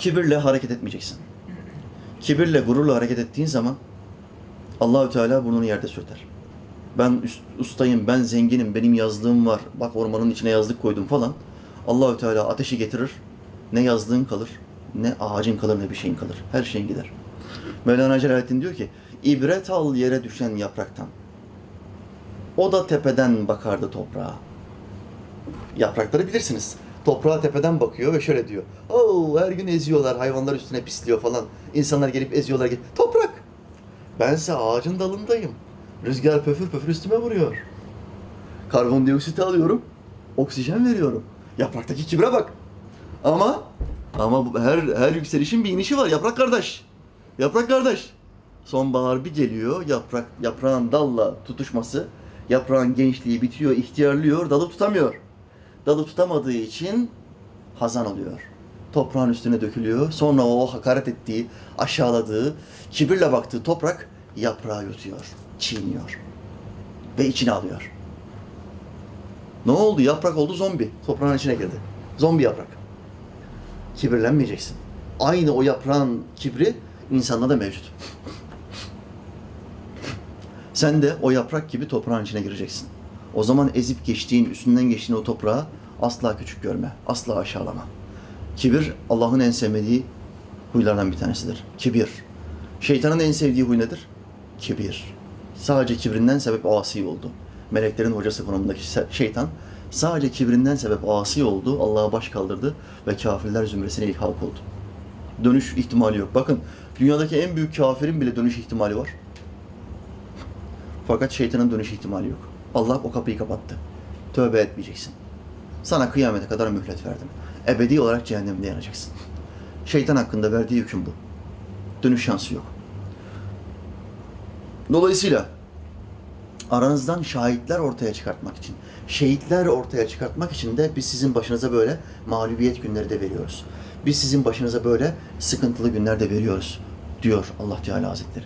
Kibirle hareket etmeyeceksin. Kibirle, gururla hareket ettiğin zaman Allahü Teala burnunu yerde sürter. Ben üst- ustayım, ben zenginim, benim yazlığım var. Bak ormanın içine yazlık koydum falan. Allahü Teala ateşi getirir. Ne yazlığın kalır, ne ağacın kalır, ne bir şeyin kalır. Her şeyin gider. Mevlana Celaleddin diyor ki, ibret al yere düşen yapraktan. O da tepeden bakardı toprağa. Yaprakları bilirsiniz. Toprağa tepeden bakıyor ve şöyle diyor. Oo her gün eziyorlar, hayvanlar üstüne pisliyor falan. İnsanlar gelip eziyorlar. gel- Toprak! Bense ağacın dalındayım. Rüzgar pöfür pöfür üstüme vuruyor. Karbondioksit alıyorum, oksijen veriyorum. Yapraktaki kibre bak. Ama ama her her yükselişin bir inişi var yaprak kardeş. Yaprak kardeş. Sonbahar bir geliyor, yaprak yaprağın dalla tutuşması, yaprağın gençliği bitiyor, ihtiyarlıyor, dalı tutamıyor. Dalı tutamadığı için hazan oluyor. Toprağın üstüne dökülüyor. Sonra o hakaret ettiği, aşağıladığı, kibirle baktığı toprak yaprağı yutuyor, çiğniyor ve içine alıyor. Ne oldu? Yaprak oldu zombi. Toprağın içine girdi. Zombi yaprak. Kibirlenmeyeceksin. Aynı o yaprağın kibri insanda da mevcut. Sen de o yaprak gibi toprağın içine gireceksin. O zaman ezip geçtiğin, üstünden geçtiğin o toprağı asla küçük görme, asla aşağılama. Kibir Allah'ın en sevmediği huylardan bir tanesidir. Kibir. Şeytanın en sevdiği huy nedir? Kibir. Sadece kibrinden sebep asi oldu. Meleklerin hocası konumundaki şeytan sadece kibrinden sebep asi oldu, Allah'a baş kaldırdı ve kafirler zümresine ilhak oldu. Dönüş ihtimali yok. Bakın dünyadaki en büyük kafirin bile dönüş ihtimali var. Fakat şeytanın dönüş ihtimali yok. Allah o kapıyı kapattı. Tövbe etmeyeceksin. Sana kıyamete kadar mühlet verdim. Ebedi olarak cehennemde yanacaksın. Şeytan hakkında verdiği hüküm bu. Dönüş şansı yok. Dolayısıyla aranızdan şahitler ortaya çıkartmak için, şehitler ortaya çıkartmak için de biz sizin başınıza böyle mağlubiyet günleri de veriyoruz. Biz sizin başınıza böyle sıkıntılı günler de veriyoruz diyor Allah Teala Hazretleri.